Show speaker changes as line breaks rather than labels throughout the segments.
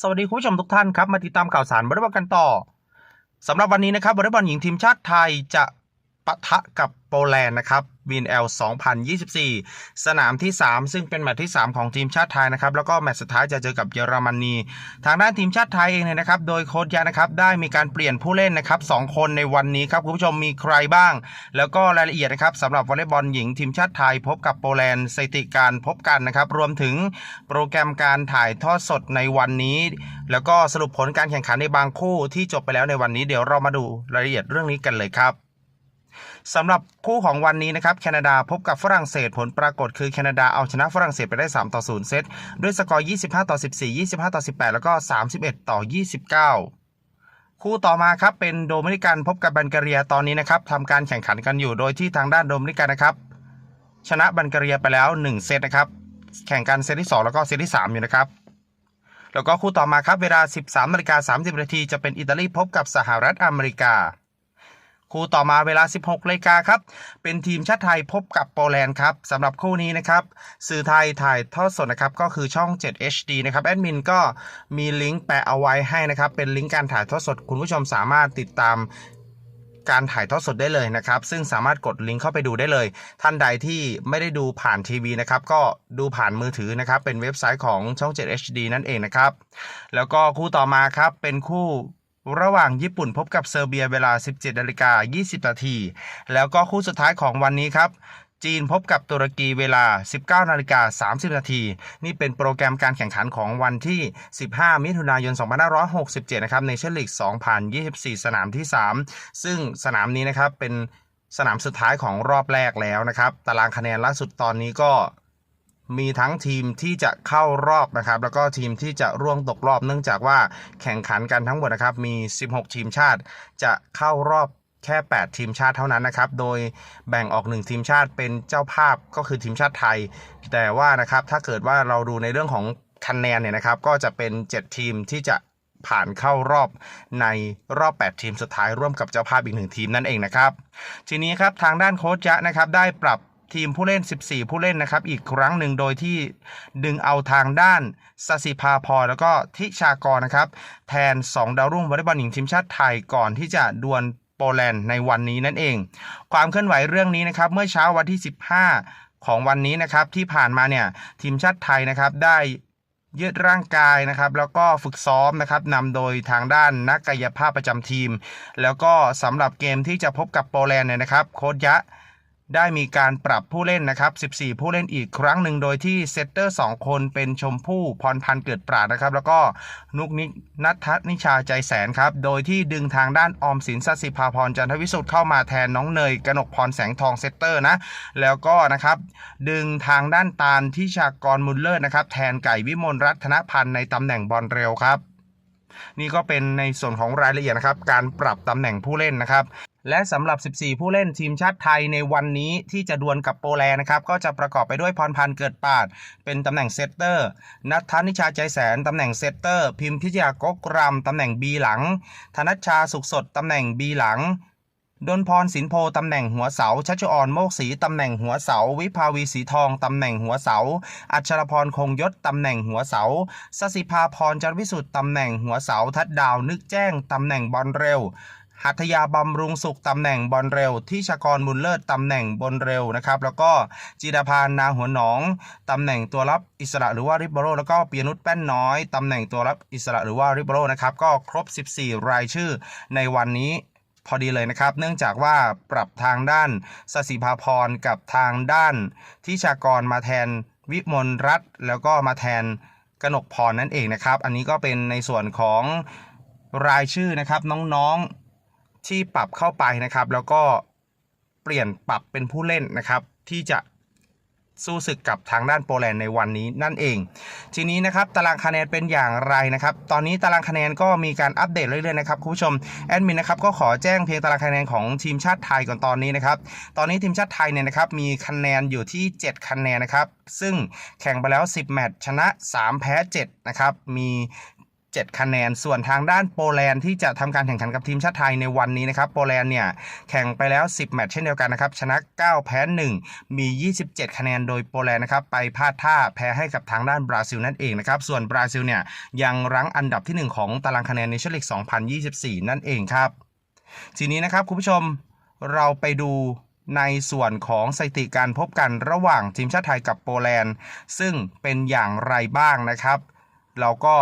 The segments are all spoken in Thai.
สวัสดีคุณผู้ชมทุกท่านครับ มาติดตามข่าวสารวอลบอลกันต่อสำหรับวันนี้นะครับวอลบอลหญิงทีมชาติไทยจะ ปะทะกับโปแลนด์นะครับวีนเอล2024 สนามที่ 3 ซึ่งเป็นแมตช์ที่ 3 ของทีมชาติไทยนะครับ แล้วก็แมตช์สุดท้ายจะเจอกับเยอรมนี ทางด้านทีมชาติไทยเองเนี่ยนะครับ โดยโค้ชยะนะครับ ได้มีการเปลี่ยนผู้เล่นนะครับสองคนในวันนี้ครับ คุณผู้ชมมีใครบ้าง แล้วก็รายละเอียดนะครับสำหรับวอลเลย์บอลหญิงทีมชาติไทย พบกับโปแลนด์สถิติการพบกันนะครับ รวมถึงโปรแกรมการถ่ายทอดสดในวันนี้ แล้วก็สรุปผลการแข่งขันในบางคู่ที่จบไปแล้วในวันนี้ เดี๋ยวเรามาดูรายละเอียดเรื่องนี้กันเลยครับ สำหรับคู่ของวันนี้นะครับแคนาดาพบกับฝรั่งเศสผลปรากฏคือแคนาดาเอาชนะฝรั่งเศสไปได้ 3 ต่อ 0 เซตด้วยสกอร์ 25 ต่อ 14 25 ต่อ 18 แล้วก็ 31 ต่อ 29คู่ต่อมาครับเป็นโดมินิกันพบกับบัลแกเรียตอนนี้นะครับทำการแข่งขันกันอยู่โดยที่ทางด้านโดมินิกันนะครับ ชนะบัลแกเรียไปแล้ว 1 เซตนะครับ แข่งกันเซตที่ 2 แล้วก็เซตที่ 3 อยู่นะครับ แล้วก็คู่ต่อมาครับเวลา 13นาฬิกา30นาทีจะเป็นอิตาลีพบกับสหรัฐอเมริกา คู่ต่อมาเวลา 16นาฬิกาครับ เป็นทีมชาติไทยพบกับโปแลนด์ครับสำหรับคู่นี้นะครับ สื่อไทยถ่ายทอดสดนะครับ ก็คือช่อง 7 HD นะครับ แอดมินก็มีลิงก์แปะเอาไว้ให้นะครับ เป็นลิงก์การถ่ายทอดสด คุณผู้ชมสามารถติดตามการถ่ายทอดสดได้เลยนะครับ ซึ่งสามารถกดลิงก์เข้าไปดูได้เลย ท่านใดที่ไม่ได้ดูผ่านทีวีนะครับ ก็ดูผ่านมือถือนะครับ เป็นเว็บไซต์ของช่อง 7 HD นั่นเองนะครับ แล้วก็คู่ต่อมาครับ เป็นคู่ ระหว่างญี่ปุ่นพบกับเซอร์เบียเวลา 17นาฬิกา20นาทีแล้วก็คู่สุดท้ายของวันนี้ครับจีนพบกับตุรกีเวลา 19นาฬิกา30 นาที นี่เป็นโปรแกรมการแข่งขันของวันที่ 15 มิถุนายน 2567 นะครับ ในเชนลีก2024 สนามที่ 3 ซึ่งสนามนี้นะครับเป็นสนามสุดท้ายของรอบแรกแล้วนะครับ ตารางคะแนนล่าสุดตอนนี้ก็ มีทั้งทีมที่จะเข้ารอบนะครับ แล้วก็ทีมที่จะร่วงตกรอบ เนื่องจากว่าแข่งขันกันทั้งหมดนะครับ มี 16 ทีมชาติ จะเข้ารอบแค่ 8 ทีมชาติเท่านั้นนะครับ โดยแบ่งออก 1 ทีมชาติเป็นเจ้าภาพก็คือทีมชาติไทย แต่ว่านะครับถ้าเกิดว่าเราดูในเรื่องของคะแนนเนี่ยนะครับ ก็จะเป็น 7 ทีมที่จะผ่านเข้ารอบในรอบ 8 ทีมสุดท้ายร่วมกับเจ้าภาพอีกหนึ่งทีมนั่นเองนะครับ ทีนี้ครับทางด้านโค้ชยะนะครับได้ปรับ ทีมผู้เล่น 14 ผู้เล่นนะครับ อีกครั้งหนึ่งโดยที่ดึงเอาทางด้านสสิภาพรแล้วก็ทิชากรนะครับ แทน 2 ดาวรุ่งวอลเลย์บอลหญิงทีมชาติไทยก่อนที่จะดวลโปแลนด์ในวันนี้นั่นเอง ความเคลื่อนไหวเรื่องนี้นะครับ เมื่อเช้าวันที่ 15 ของวันนี้นะครับ ที่ผ่านมาเนี่ยทีมชาติไทยนะครับได้ยืดร่างกายนะครับ แล้วก็ฝึกซ้อมนะครับนำโดยทางด้านนักกายภาพประจำทีม แล้วก็สำหรับเกมที่จะพบกับโปแลนด์เนี่ยนะครับ โค้ชยะ ได้มีการปรับผู้เล่นนะครับ 14 ผู้เล่นอีกครั้งหนึ่งโดยที่เซตเตอร์ 2 คนเป็นชมพู่พรพันธ์เกิดปราดนะครับ แล้วก็นุกนิกนัทนิชาใจแสนครับ โดยที่ดึงทางด้านออมสินสัสิภาพรจันทวิสุทธ์เข้ามาแทนน้องเนยกนกพรแสงทองเซตเตอร์นะ แล้วก็นะครับ ดึงทางด้านตาลทิชากรมุลเลอร์นะครับ แทนไก่วิมลรัตนพันธ์ในตำแหน่งบอลเร็วครับ นี่ก็เป็นในส่วนของรายละเอียดนะครับ การปรับตำแหน่งผู้เล่นนะครับ และสำหรับ 14 ผู้เล่นทีมชาติไทยในวันนี้ที่จะดวลกับโปแลนด์นะครับ ก็จะประกอบไปด้วยพรพันธ์เกิดปาด เป็นตำแหน่งเซตเตอร์ นัทธนิชาใจแสนตำแหน่งเซตเตอร์ พิมพิทยากกรำตำแหน่งบีหลัง ธนัชชาสุขสดตำแหน่งบีหลัง ดนพรสินโพตำแหน่งหัวเสา ชัชออนโมกศรีตำแหน่งหัวเสา วิภาวีสีทองตำแหน่งหัวเสา อัชรพรคงยศตำแหน่งหัวเสาสสิภาพรจันวิสุทธ์ตำแหน่งหัวเสา ทัดดาวนึกแจ้งตำแหน่งบอลเร็วหัตยาบำรุงสุขตำแหน่งบอลเร็ว ที่ชากรบุญเลิศตำแหน่งบอลเร็วนะครับ แล้วก็จิดาพานนาหัวหนองตำแหน่งตัวรับอิสระหรือว่าริบบโรแล้วก็ปียนุชแป้นน้อยตำแหน่งตัวรับอิสระหรือว่าริบบโรนะครับก็ครบ 14 รายชื่อในวันนี้ พอดีเลยนะครับ เนื่องจากว่าปรับทางด้านสสิภาพรกับทางด้านทิชากรมาแทนวิมลรัตน์แล้วก็มาแทนกนกพรนั่นเองนะครับ อันนี้ก็เป็นในส่วนของรายชื่อนะครับน้องๆที่ปรับเข้าไปนะครับ แล้วก็เปลี่ยนปรับเป็นผู้เล่นนะครับ ที่จะ สู้ศึกกับทางด้านโปแลนด์ในวันนี้นั่นเอง ทีนี้นะครับตารางคะแนนเป็นอย่างไรนะครับตอนนี้ตารางคะแนนก็มีการอัปเดตเรื่อยๆนะครับคุณผู้ชมแอดมินนะครับก็ขอแจ้งเพียงตารางคะแนนของทีมชาติไทยก่อนตอนนี้นะครับตอนนี้ทีมชาติไทยเนี่ยนะครับมีคะแนนอยู่ที่ 7 คะแนนนะครับซึ่งแข่งไปแล้ว 10 แมตช์ชนะ 3 แพ้7นะครับมี 7 คะแนน ส่วนทางด้านโปแลนด์ที่จะทำการแข่งขันกับทีมชาติไทยในวันนี้นะครับ โปแลนด์เนี่ยแข่งไปแล้ว 10 แมตช์เช่นเดียวกันนะครับ ชนะ 9 แพ้ 1 มี 27 คะแนน โดยโปแลนด์นะครับไปพลาดท่าแพ้ให้กับทางด้านบราซิลนั่นเองนะครับ ส่วนบราซิลเนี่ยยังรั้งอันดับทีหนึ่1 ของตารางคะแนนในชั่วลีก2024 นั่นเองครับ ทีนี้นะครับคุณผู้ชมเราไปดูในส่วนของสถิติการพบกันระหว่างทีมชาติไทยกับโปแลนด์ ซึ่งเป็นอย่างไรบ้างนะครับ เราก็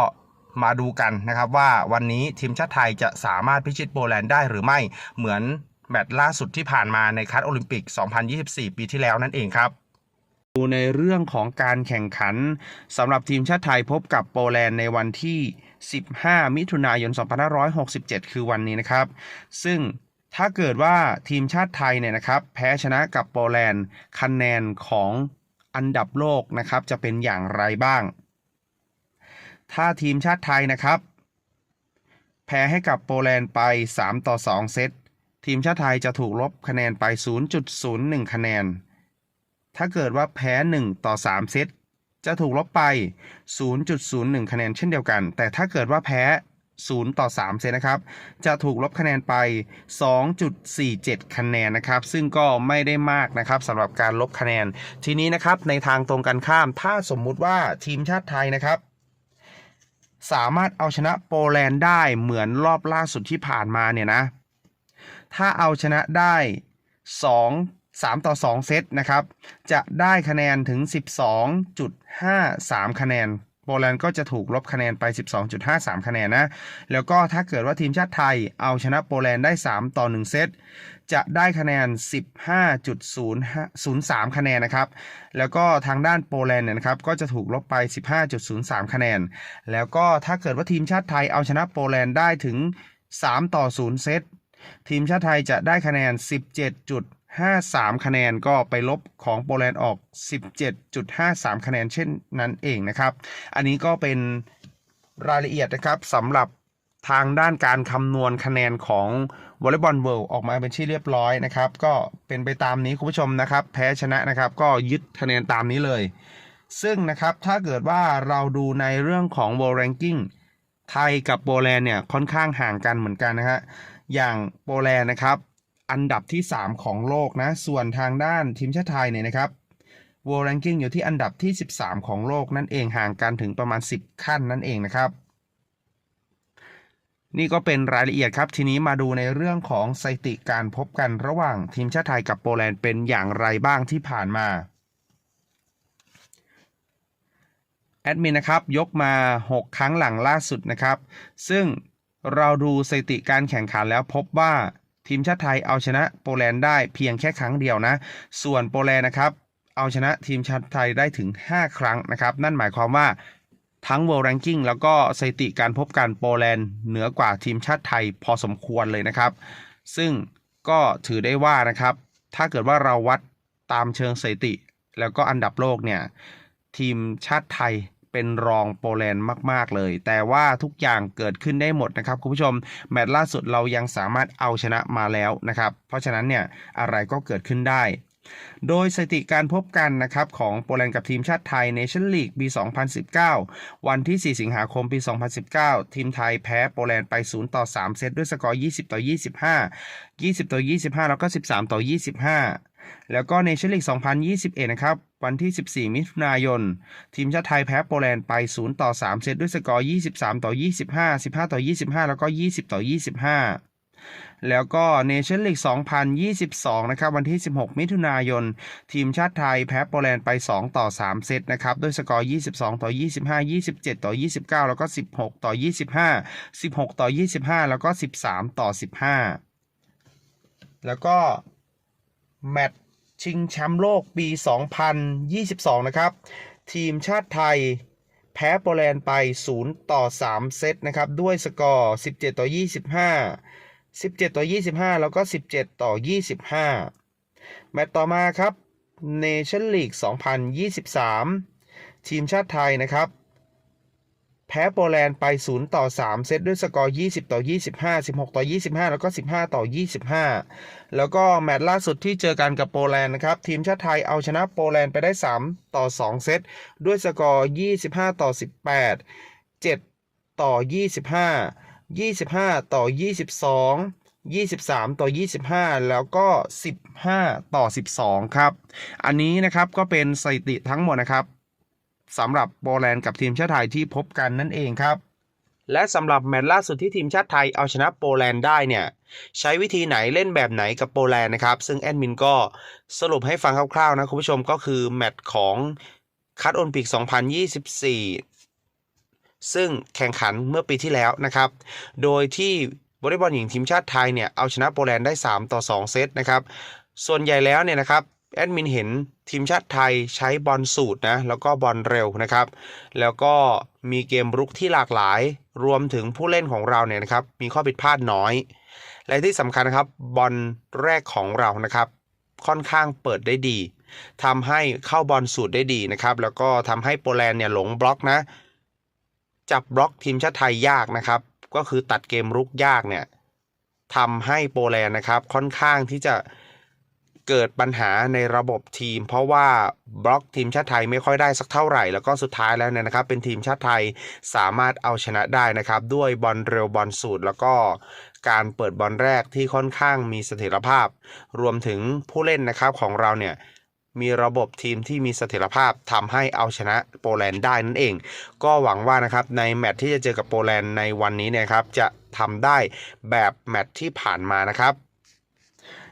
มาดูกันนะครับว่าวันนี้ทีมชาติไทยจะสามารถพิชิตโปแลนด์ได้หรือไม่เหมือนแมตช์ล่าสุดที่ผ่านมาในคัดโอลิมปิก 2024 ปีที่แล้วนั่นเองครับดูในเรื่องของการแข่งขันสำหรับทีมชาติไทยพบกับโปแลนด์ในวันที่ 15 มิถุนายน 2567 คือวันนี้นะครับ ซึ่งถ้าเกิดว่าทีมชาติไทยเนี่ยนะครับ แพ้ชนะกับโปแลนด์คะแนนของอันดับโลกนะครับ จะเป็นอย่างไรบ้าง ถ้าทีมชาติไทยนะครับ แพ้ให้กับโปแลนด์ไป 3 ต่อ 2 เซต ทีมชาติไทยจะถูกลบคะแนนไป 0.01 คะแนน ถ้าเกิดว่าแพ้ 1 ต่อ 3 เซต จะถูกลบไป 0.01 คะแนนเช่นเดียวกัน แต่ถ้าเกิดว่าแพ้ 0 ต่อ 3 เซตนะครับ จะถูกลบคะแนนไป 2.47 คะแนนนะครับ ซึ่งก็ไม่ได้มากนะครับสำหรับการลบคะแนน ทีนี้นะครับในทางตรงกันข้าม ถ้าสมมุติว่าทีมชาติไทยนะครับ สามารถเอาชนะโปแลนด์ได้เหมือนรอบล่าสุดที่ผ่านมาเนี่ยนะ ถ้าเอาชนะได้ 2 3 ต่อ 2 เซตนะครับ จะได้คะแนนถึง 12.53 คะแนน โปแลนด์ก็จะถูกลบคะแนนไป 12.53 คะแนนนะ แล้วก็ถ้าเกิดว่าทีมชาติไทยเอาชนะโปแลนด์ได้ 3 ต่อ 1 เซต จะได้คะแนน 15.03 คะแนนนะครับ แล้วก็ทางด้านโปแลนด์เนี่ยนะครับ ก็จะถูกลบไป 15.03 คะแนน แล้วก็ถ้าเกิดว่าทีมชาติไทยเอาชนะโปแลนด์ได้ถึง 3 ต่อ 0 เซต ทีมชาติไทยจะได้คะแนน 53 คะแนนก็ไปลบของโปแลนด์ออก 17.53 คะแนนเช่นนั้นเองนะครับ อันนี้ก็เป็นรายละเอียดนะครับสำหรับทางด้านการคำนวณคะแนนของวอลเลย์บอลเวิลด์ออกมาเป็นที่เรียบร้อยนะครับ ก็เป็นไปตามนี้คุณผู้ชมนะครับ แพ้ชนะนะครับ ก็ยึดคะแนนตามนี้เลย ซึ่งนะครับถ้าเกิดว่าเราดูในเรื่องของ World Ranking ไทยกับโปแลนด์เนี่ยค่อนข้างห่างกันเหมือนกันนะฮะอย่างโปแลนด์นะครับ อันดับที่ 3 ของโลกนะ ส่วนทางด้านทีมชาติไทยเนี่ยนะครับ World Ranking อยู่ที่อันดับที่ 13 ของโลกนั่นเองห่างกันถึงประมาณ 10 ขั้นนั่นเองนะครับ นี่ก็เป็นรายละเอียดครับ ทีนี้มาดูในเรื่องของสถิติการพบกันระหว่างทีมชาติไทยกับโปแลนด์เป็นอย่างไรบ้างที่ผ่านมาแอดมินนะครับยกมา 6 ครั้งหลังล่าสุดนะครับ ซึ่งเราดูสถิติการแข่งขันแล้วพบว่า ทีมชาติไทยเอาชนะโปแลนด์ได้เพียงแค่ครั้งเดียวนะ ส่วนโปแลนด์นะครับ เอาชนะทีมชาติไทยได้ถึง 5 ครั้งนะครับ นั่นหมายความว่าทั้ง World Ranking แล้วก็สถิติการพบกันโปแลนด์เหนือกว่าทีมชาติไทยพอสมควรเลยนะครับ ซึ่งก็ถือได้ว่านะครับ ถ้าเกิดว่าเราวัดตามเชิงสถิติ แล้วก็อันดับโลกเนี่ย ทีมชาติไทย เป็นรองโปแลนด์มาก ๆ เลย แต่ว่าทุกอย่างเกิดขึ้นได้หมดนะครับคุณผู้ชม แมตช์ล่าสุดเรายังสามารถเอาชนะมาแล้วนะครับ เพราะฉะนั้นเนี่ยอะไรก็เกิดขึ้นได้ โดยสถิติการพบกันนะครับของโปแลนด์กับทีมชาติไทย Nation League ปี 2019 วันที่ 4 สิงหาคมปี 2019 ทีมไทยแพ้โปแลนด์ไป 0 ต่อ 3 เซตด้วยสกอร์ 20 ต่อ 25 20 ต่อ 25 แล้วก็ 13 ต่อ 25 แล้วก็ในเชนลีก2021 นะครับ วันที่ 14 มิถุนายน ทีมชาติไทยแพ้โปแลนด์ไป 0 ต่อ 3 เซตด้วยสกอร์ 23 ต่อ 25 15 ต่อ 25 แล้วก็ 20 ต่อ 25แล้วก็เนชั่นลีก 2022 นะครับ วันที่ 16 มิถุนายน ทีมชาติไทยแพ้โปแลนด์ไป 2 ต่อ 3 เซตนะครับ ด้วยสกอร์ 22 ต่อ 25 27 ต่อ 29 แล้วก็ 16 ต่อ 25 16 ต่อ 25 แล้วก็ 13 ต่อ 15 แล้วก็ แมตช์ชิงแชมป์โลกปี 2022 นะครับ ทีมชาติไทยแพ้โปแลนด์ไป 0 ต่อ 3 เซตนะครับ ด้วยสกอร์ 17 ต่อ 25 17 ต่อ 25 แล้วก็ 17 ต่อ 25 แมตช์ต่อมาครับ Nation League 2023 ทีมชาติไทยนะครับ แพ้โปแลนด์ไป 0 ต่อ 3 เซตด้วยสกอร์ 20 ต่อ 25 16 ต่อ 25 แล้วก็ 15 ต่อ 25 แล้วก็แมตช์ล่าสุดที่เจอกันกับโปแลนด์นะครับ ทีมชาติไทยเอาชนะโปแลนด์ไปได้ 3 ต่อ 2 เซตด้วยสกอร์ 25 ต่อ 18 7 ต่อ 25 25 ต่อ 22 23 ต่อ 25 แล้วก็ 15 ต่อ 12 ครับ อันนี้นะครับก็เป็นสถิติทั้งหมดนะครับ สำหรับโปแลนด์กับทีมชาติไทยที่พบกันนั่นเองครับ และสำหรับแมตช์ล่าสุดที่ทีมชาติไทยเอาชนะโปแลนด์ได้เนี่ยใช้วิธีไหนเล่นแบบไหนกับโปแลนด์นะครับ ซึ่งแอดมินก็สรุปให้ฟังคร่าวๆนะคุณผู้ชมก็คือแมตช์ของคัดโอลิมปิก 2024 ซึ่งแข่งขันเมื่อปีที่แล้วนะครับ โดยที่วอลเลย์บอลหญิงทีมชาติไทยเนี่ยเอาชนะโปแลนด์ได้ 3 ต่อ 2 เซตนะครับ ส่วนใหญ่แล้วเนี่ยนะครับ แอดมินเห็นทีมชาติไทยใช้บอลสูตรนะ แล้วก็บอลเร็วนะครับ แล้วก็มีเกมรุกที่หลากหลาย รวมถึงผู้เล่นของเราเนี่ยนะครับ มีข้อผิดพลาดน้อย และที่สำคัญนะครับบอลแรกของเรานะครับ ค่อนข้างเปิดได้ดีทำให้เข้าบอลสูตรได้ดีนะครับ แล้วก็ทำให้โปแลนด์เนี่ยหลงบล็อกนะ จับบล็อกทีมชาติไทยยากนะครับ ก็คือตัดเกมรุกยากเนี่ยทำให้โปแลนด์นะครับค่อนข้างที่จะ เกิดปัญหาในระบบทีม เพราะว่าบล็อกทีมชาติไทยไม่ค่อยได้สักเท่าไหร่ แล้วก็สุดท้ายแล้วเนี่ยนะครับ เป็นทีมชาติไทยสามารถเอาชนะได้นะครับ ด้วยบอลเร็วบอลสูตรแล้วก็การเปิดบอลแรกที่ค่อนข้างมีเสถียรภาพ รวมถึงผู้เล่นนะครับของเราเนี่ยมีระบบทีมที่มีเสถียรภาพทำให้เอาชนะโปแลนด์ได้นั่นเอง ก็หวังว่านะครับในแมตช์ที่จะเจอกับโปแลนด์ในวันนี้เนี่ยครับจะทำได้แบบแมตช์ที่ผ่านมานะครับ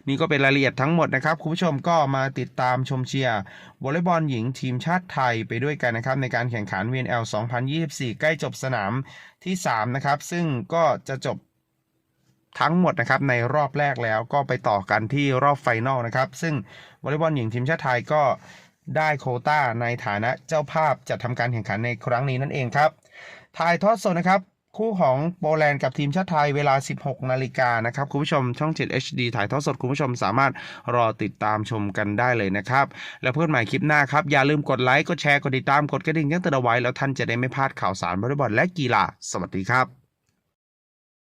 นี่ก็เป็นรายละเอียดทั้งหมดนะครับ คุณผู้ชมก็มาติดตามชมเชียร์วอลเลย์บอลหญิงทีมชาติไทยไปด้วยกันนะครับ ในการแข่งขัน VNL 2024 ใกล้จบสนามที่ 3 นะครับ ซึ่งก็จะจบทั้งหมดนะครับในรอบแรกแล้วก็ไปต่อกันที่รอบไฟนอลนะครับ ซึ่งวอลเลย์บอลหญิงทีมชาติไทยก็ได้โคต้าในฐานะเจ้าภาพจัดทำการแข่งขันในครั้งนี้นั่นเองครับ ถ่ายทอดสดนะครับ คู่ของโปแลนด์กับทีมชาติไทยเวลา 16 นาฬิกานะครับ คุณผู้ชมช่อง 7 HD ถ่ายทอดสดคุณผู้ชมสามารถรอติดตามชมกันได้เลยนะครับ แล้วเพื่อนใหม่คลิปหน้าครับ อย่าลืมกดไลค์ กดแชร์ กดติดตาม กดกระดิ่งแจ้งเตือนเอาไว้ แล้วท่านจะได้ไม่พลาดข่าวสารบอลและกีฬา สวัสดีครับ